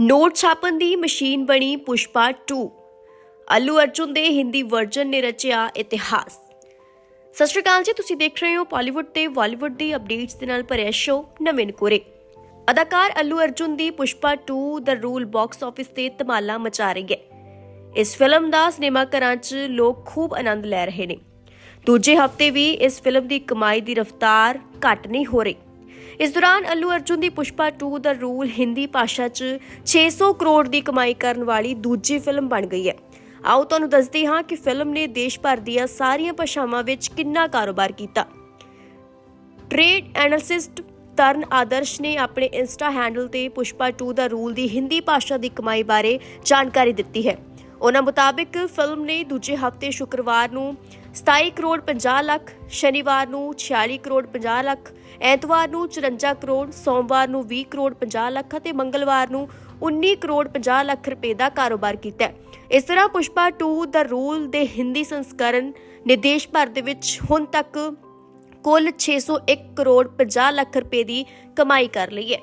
Note ਛਾਪਣ ਦੀ machine ਬਣੀ ਪੁਸ਼ਪਾ 2 ਅੱਲੂ ਅਰਜੁਨ ਦੇ ਹਿੰਦੀ ਵਰਜਨ ਨੇ ਰਚਿਆ ਇਤਿਹਾਸ। ਸਤਿ ਸ਼੍ਰੀ ਅਕਾਲ ਜੀ, ਤੁਸੀਂ ਦੇਖ ਰਹੇ ਹੋ ਬਾਲੀਵੁੱਡ ਤੇ ਬਾਲੀਵੁੱਡ ਦੀ ਅਪਡੇਟਸ ਦੇ ਨਾਲ ਭਰਿਆ ਸ਼ੋਅ ਨਵੇਂ ਕੋਰੇ। ਅਦਾਕਾਰ ਅੱਲੂ ਅਰਜੁਨ ਦੀ ਪੁਸ਼ਪਾ 2 ਦਾ ਰੂਲ ਬਾਕਸ ਆਫਿਸ ਤੇ ਧਮਾਲਾ ਮਚਾ ਰਹੀ ਹੈ। ਇਸ ਫਿਲਮ ਦਾ ਸਿਨੇਮਾ ਘਰਾਂ 'ਚ ਲੋਕ ਖੂਬ ਆਨੰਦ ਲੈ ਰਹੇ ਨੇ। ਦੂਜੇ ਹਫ਼ਤੇ ਵੀ ਇਸ ਫਿਲਮ ਦੀ ਕਮਾਈ ਦੀ ਰਫ਼ਤਾਰ ਘਟ ਨਹੀਂ ਹੋ ਰਹੀ। ਇਸ ਦੌਰਾਨ ਅੱਲੂ ਅਰਜੁਨ ਦੀ ਪੁਸ਼ਪਾ 2 ਦਾ ਰੂਲ ਹਿੰਦੀ ਭਾਸ਼ਾ 'ਚ 600 ਕਰੋੜ ਦੀ ਕਮਾਈ ਕਰਨ ਵਾਲੀ ਦੂਜੀ ਫਿਲਮ ਬਣ ਗਈ ਹੈ। ਆਓ ਤੁਹਾਨੂੰ ਦੱਸਦੇ ਹਾਂ ਕਿ ਫਿਲਮ ਨੇ ਦੇਸ਼ ਭਰ ਦੀਆਂ ਸਾਰੀਆਂ ਭਾਸ਼ਾਵਾਂ ਵਿੱਚ ਕਿੰਨਾ ਕਾਰੋਬਾਰ ਕੀਤਾ। ਟ੍ਰੇਡ ਐਨਾਲਿਸਟ ਤਰਨ ਆਦਰਸ਼ ਨੇ ਆਪਣੇ ਇੰਸਟਾ ਹੈਂਡਲ ਤੇ ਪੁਸ਼ਪਾ 2 ਦਾ ਰੂਲ ਦੀ ਹਿੰਦੀ ਭਾਸ਼ਾ ਦੀ ਕਮਾਈ ਬਾਰੇ ਜਾਣਕਾਰੀ ਦਿੱਤੀ ਹੈ। ਉਹਨਾਂ ਮੁਤਾਬਿਕ ਫਿਲਮ ਨੇ ਦੂਜੇ ਹਫ਼ਤੇ ਸ਼ੁੱਕਰਵਾਰ ਨੂੰ 27 ਕਰੋੜ 50 ਲੱਖ, ਸ਼ਨੀਵਾਰ ਨੂੰ 46 ਕਰੋੜ 50 ਲੱਖ, ਐਤਵਾਰ ਨੂੰ 54 ਕਰੋੜ, ਸੋਮਵਾਰ ਨੂੰ 20 ਕਰੋੜ 50 ਲੱਖ ਅਤੇ ਮੰਗਲਵਾਰ ਨੂੰ 19 ਕਰੋੜ 50 ਲੱਖ ਰੁਪਏ ਦਾ ਕਾਰੋਬਾਰ ਕੀਤਾ ਇਸ ਤਰ੍ਹਾਂ ਪੁਸ਼ਪਾ 2 ਦਾ ਰੂਲ ਦੇ ਹਿੰਦੀ ਸੰਸਕਰਨ ਨੇ ਦੇਸ਼ ਭਰ ਦੇ ਵਿੱਚ ਹੁਣ ਤੱਕ ਕੁੱਲ 601 ਕਰੋੜ 50 ਲੱਖ ਰੁਪਏ ਦੀ ਕਮਾਈ ਕਰ ਲਈ ਹੈ।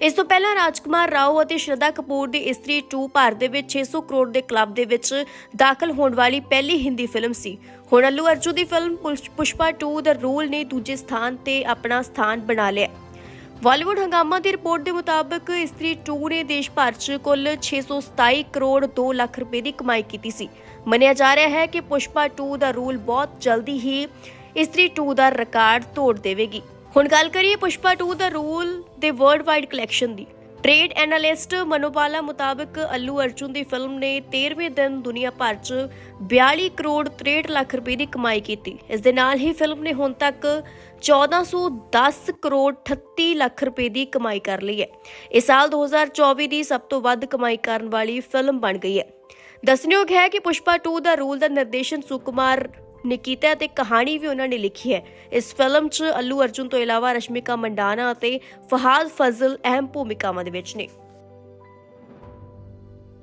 ਇਸ ਤੋਂ ਪਹਿਲਾਂ ਰਾਜਕੁਮਾਰ ਰਾਓ ਅਤੇ ਸ਼ਰਧਾ ਕਪੂਰ ਦੀ ਇਸਤਰੀ 2 ਭਾਰਤ ਦੇ ਵਿੱਚ 600 ਕਰੋੜ ਦੇ ਕਲੱਬ ਦੇ ਵਿੱਚ ਦਾਖਲ ਹੋਣ ਵਾਲੀ ਪਹਿਲੀ ਹਿੰਦੀ ਫਿਲਮ ਸੀ। ਹੁਣ ਅੱਲੂ ਅਰਜੁਨ ਦੀ ਫਿਲਮ ਪੁਸ਼- ਪੁਸ਼ਪਾ 2 ਦਾ ਰੂਲ ਨੇ ਦੂਜੇ ਸਥਾਨ ਤੇ ਆਪਣਾ ਸਥਾਨ ਬਣਾ ਲਿਆ। ਬਾਲੀਵੁੱਡ ਹੰਗਾਮਾ ਦੀ ਰਿਪੋਰਟ ਦੇ ਮੁਤਾਬਕ ਇਸਤਰੀ 2 ਨੇ ਦੇਸ਼ ਭਰ 'ਚ ਕੁੱਲ 627 ਕਰੋੜ 2 ਲੱਖ ਰੁਪਏ ਦੀ ਕਮਾਈ ਕੀਤੀ ਸੀ। ਮੰਨਿਆ ਜਾ ਰਿਹਾ ਹੈ ਕਿ ਪੁਸ਼ਪਾ 2 ਦਾ ਰੂਲ ਬਹੁਤ ਜਲਦੀ ਹੀ ਇਸਤਰੀ 2 ਦਾ ਰਿਕਾਰਡ ਤੋੜ ਦੇਵੇਗੀ। ਹੁਣ ਗੱਲ ਕਰੀਏ ਪੁਸ਼ਪਾ 2 ਦਾ ਰੂਲ ਦੇ ਵਰਲਡ ਵਾਈਡ ਕਲੈਕਸ਼ਨ ਦੀ। ਟ੍ਰੇਡ ਐਨਾਲਿਸਟ ਮਨੋਪਾਲਾ ਮੁਤਾਬਕ ਅੱਲੂ ਅਰਜੁਨ ਦੀ ਫਿਲਮ ਨੇ 13ਵੇਂ ਦਿਨ ਦੁਨੀਆ ਭਰ 'ਚ 42 ਕਰੋੜ 63 ਲੱਖ ਰੁਪਏ ਦੀ ਕਮਾਈ ਕੀਤੀ। ਇਸ ਦੇ ਨਾਲ ਹੀ ਫਿਲਮ ਨੇ ਹੁਣ ਤੱਕ 1410 ਕਰੋੜ 38 ਲੱਖ ਰੁਪਏ ਦੀ ਕਮਾਈ ਕਰ ਲਈ ਹੈ। ਇਹ ਸਾਲ 2024 ਦੀ ਸਭ ਤੋਂ ਵੱਧ ਕਮਾਈ ਕਰਨ ਵਾਲੀ ਫਿਲਮ ਬਣ ਗਈ ਹੈ। ਦੱਸਣਯੋਗ ਹੈ ਕਿ ਪੁਸ਼ਪਾ 2 ਦਾ ਰੂਲ ਦਾ ਨਿਰਦੇਸ਼ਨ ਸੁਕੁਮਾਰ ਨੇ ਕੀਤਾ ਹੈ ਕਹਾਣੀ ਵੀ ਉਹਨਾਂ ਨੇ ਲਿਖੀ ਹੈ। ਇਸ ਫਿਲਮ 'ਚ ਅੱਲੂ ਅਰਜੁਨ ਤੋਂ ਇਲਾਵਾ ਰਸ਼ਮਿਕਾ ਮੰਡਾਨਾ ਅਤੇ ਫਹਾਦ ਫਜ਼ਲ ਅਹਿਮ ਭੂਮਿਕਾਵਾਂ ਦੇ ਵਿੱਚ ਨੇ।